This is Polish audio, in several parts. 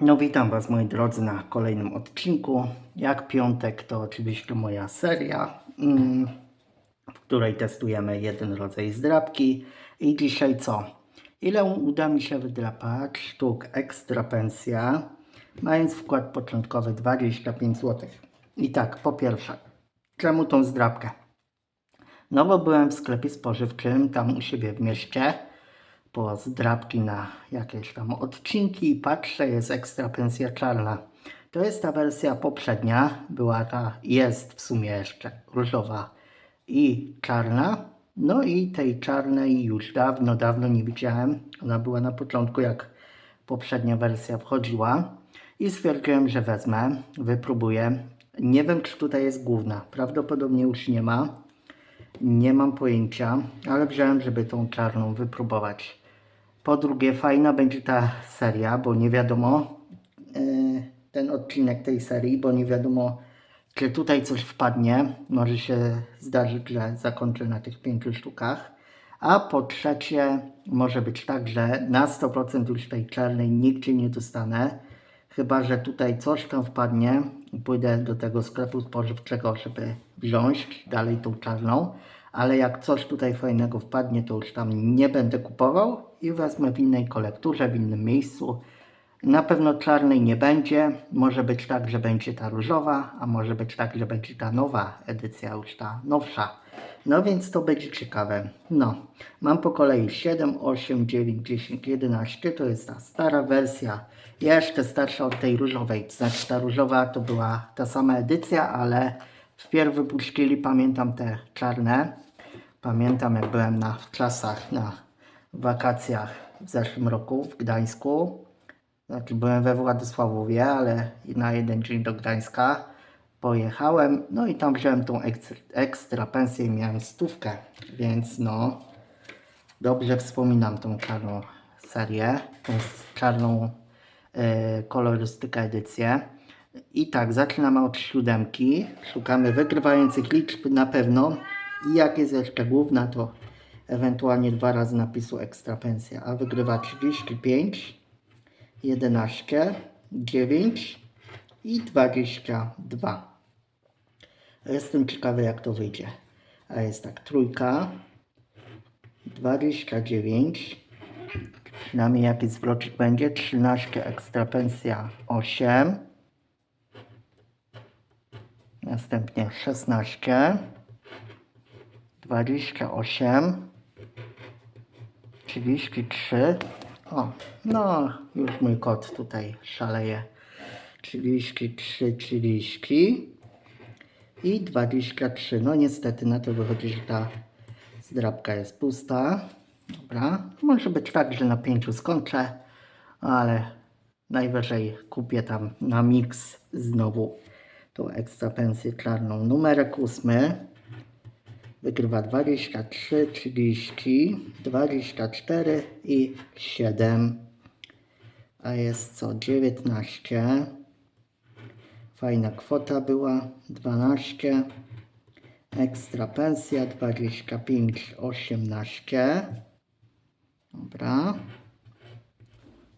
No witam Was moi drodzy na kolejnym odcinku. Jak piątek to oczywiście moja seria, mm, w której testujemy jeden rodzaj zdrabki. I dzisiaj co? Ile uda mi się wydrapać sztuk ekstra pensja, mając wkład początkowy 25 zł. I tak, po pierwsze, czemu tą zdrabkę? No bo byłem w sklepie spożywczym, tam u siebie w mieście, po zdrabki na jakieś tam odcinki i patrzę, jest ekstra pensja czarna. To jest ta wersja poprzednia, była ta, jest w sumie jeszcze różowa i czarna. No i tej czarnej już dawno, dawno nie widziałem. Ona była na początku, jak poprzednia wersja wchodziła. I stwierdziłem, że wezmę, wypróbuję. Nie wiem, czy tutaj jest główna. Prawdopodobnie już nie ma. Nie mam pojęcia, ale wziąłem, żeby tą czarną wypróbować. Po drugie, fajna będzie ta seria, bo nie wiadomo, e, ten odcinek tej serii, bo nie wiadomo, czy tutaj coś wpadnie. Może się zdarzyć, że zakończę na tych pięciu sztukach. A po trzecie, może być tak, że na 100% już tej czarnej nigdzie nie dostanę. Chyba, że tutaj coś tam wpadnie pójdę do tego sklepu spożywczego, żeby wziąć dalej tą czarną. Ale jak coś tutaj fajnego wpadnie, to już tam nie będę kupował i wezmę w innej kolekturze, w innym miejscu. Na pewno czarnej nie będzie. Może być tak, że będzie ta różowa, a może być tak, że będzie ta nowa edycja, już ta nowsza. No więc to będzie ciekawe. No, mam po kolei 7, 8, 9, 10, 11. To jest ta stara wersja, jeszcze starsza od tej różowej. To znaczy ta różowa to była ta sama edycja, ale wpierw wypuścili, pamiętam te czarne. Pamiętam jak byłem na w czasach na wakacjach w zeszłym roku w Gdańsku. Znaczy byłem we Władysławowie, ale na jeden dzień do Gdańska pojechałem. No i tam wziąłem tą ekstra, ekstra pensję i miałem stówkę. Więc no, dobrze wspominam tą czarną serię, tą czarną e, kolorystykę edycję. I tak, zaczynamy od siódemki. Szukamy wygrywających liczb na pewno. I jak jest jeszcze główna, to ewentualnie dwa razy napisu ekstra pensja. A wygrywa 35, 11, 9 i 22. Jestem ciekawy jak to wyjdzie. A jest tak, trójka, 29, przynajmniej jaki zwrocik będzie, 13 ekstra pensja 8, następnie 16, 28, 33, o, no już mój kot tutaj szaleje, 33, 30 i 23, no niestety na to wychodzi, że ta zdrabka jest pusta, dobra, może być tak, że na 5 skończę, ale najwyżej kupię tam na mix znowu tą ekstra pensję czarną. Numerek ósmy wygrywa 23, 30, 24 i 7. A jest co? 19. Fajna kwota była. 12. Ekstra pensja 25, 18. Dobra.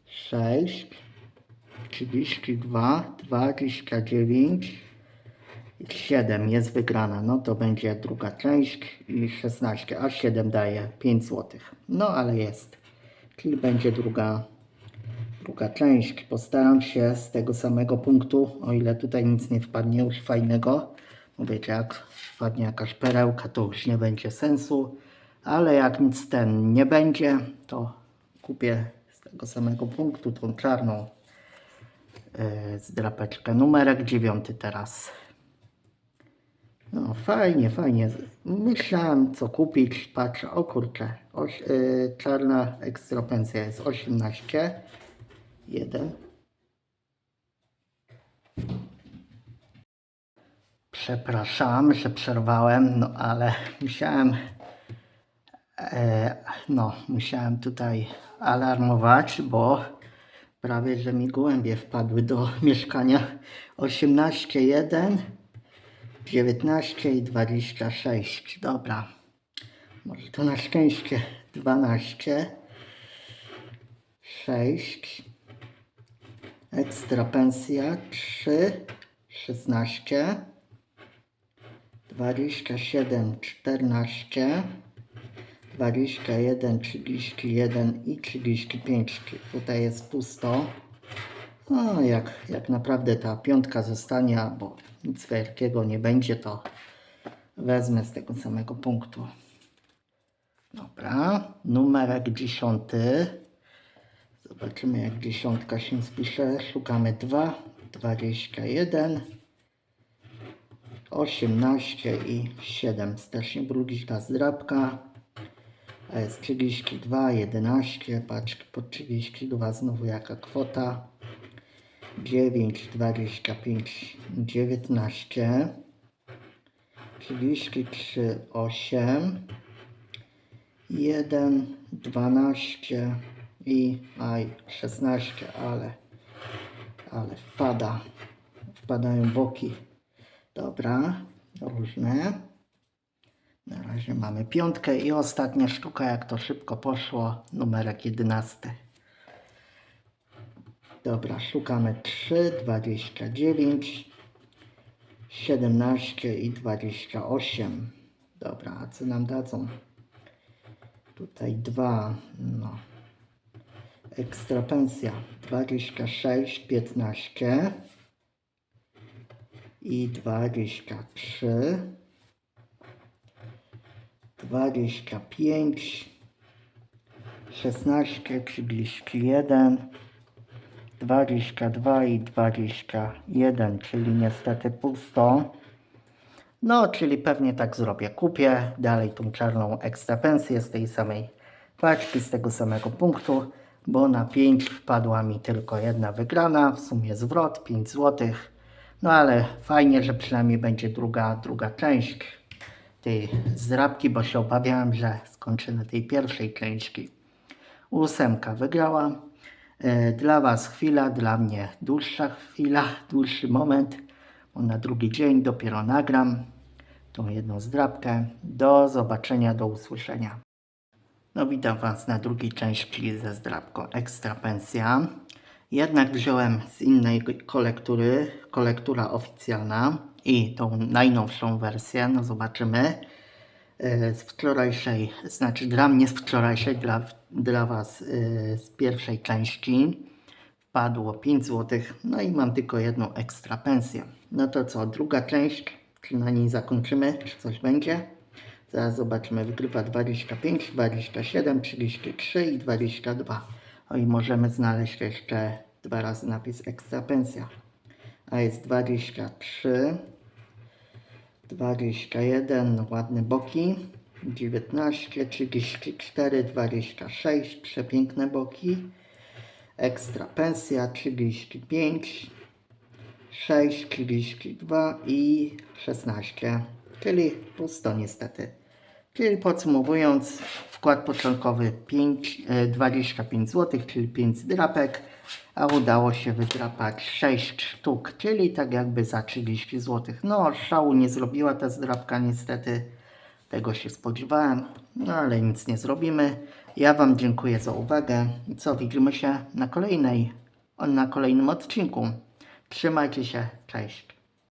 6. 32, 29, 7 jest wygrana, no to będzie druga część i 16, a 7 daje 5 zł. No ale jest, czyli będzie druga, druga część. Postaram się z tego samego punktu, o ile tutaj nic nie wpadnie już fajnego, bo jak wpadnie jakaś perełka, to już nie będzie sensu, ale jak nic ten nie będzie, to kupię z tego samego punktu tą czarną yy, zdrapeczkę. Numerek dziewiąty teraz. No fajnie, fajnie. Myślałem co kupić, patrzę, o kurczę, oś, yy, czarna ekstra pensja jest 18, 1. Przepraszam, że przerwałem, no ale musiałem, e, no musiałem tutaj alarmować, bo prawie, że mi gołębie wpadły do mieszkania 18, 1. 19 i 26. Dobra. Może to na szczęście 12. 6. Ekstra pensja 3, 16, 27, 14, 21, 31 i 35. Tutaj jest pusto. No, jak, jak naprawdę ta piątka zostanie, albo nic wielkiego nie będzie, to wezmę z tego samego punktu. Dobra, numerek dziesiąty. Zobaczymy jak dziesiątka się spisze. Szukamy 2, 21, 18 i 7. Strasznie brudziska zdrabka. A jest 32, 11, paczki po 32, znowu jaka kwota. 9, 25, 19, 33, 8, 1, 12 i aj 16, ale, ale wpada, wpadają boki. Dobra, różne. Na razie mamy piątkę i ostatnia sztuka, jak to szybko poszło, numerek 11. Dobra, szukamy 3, 29, 17 i 28. Dobra, a co nam dadzą? Tutaj 2, no. Ekstra pensja 26, 15 i 23, 25, 16, 31, 22 i 21, czyli niestety pusto. No, czyli pewnie tak zrobię. Kupię dalej tą czarną ekstra pensję z tej samej paczki, z tego samego punktu, bo na 5 wpadła mi tylko jedna wygrana, w sumie zwrot 5 zł. No ale fajnie, że przynajmniej będzie druga, druga część tej zdrabki, bo się obawiałem, że skończę na tej pierwszej części. Ósemka wygrała. E, Dla Was chwila, dla mnie dłuższa chwila, dłuższy moment, bo na drugi dzień dopiero nagram tą jedną zdrabkę. Do zobaczenia, do usłyszenia. No witam Was na drugiej części ze zdrabką Ekstra Pensja. Jednak wziąłem z innej kolektury, kolektura oficjalna i tą najnowszą wersję, no zobaczymy. E, Z wczorajszej, znaczy dla mnie z wczorajszej, dla, dla Was e, z pierwszej części wpadło 5 zł, no i mam tylko jedną ekstra pensję. No to co, druga część, czy na niej zakończymy, czy coś będzie? Zaraz zobaczymy, wygrywa 25, 27, 33 i 22. O i możemy znaleźć jeszcze dwa razy napis ekstra pensja. A jest 23, 21, no ładne boki, 19, 34, 26, przepiękne boki, ekstra pensja 35, 6, 32 i 16, czyli pusto niestety. Czyli podsumowując, wkład początkowy 5, e, 25 zł, czyli 5 drapek, a udało się wydrapać 6 sztuk, czyli tak jakby za 30 zł. No, szału nie zrobiła ta zdrapka niestety, tego się spodziewałem, no ale nic nie zrobimy. Ja Wam dziękuję za uwagę. Co, widzimy się na kolejnej, na kolejnym odcinku. Trzymajcie się, cześć.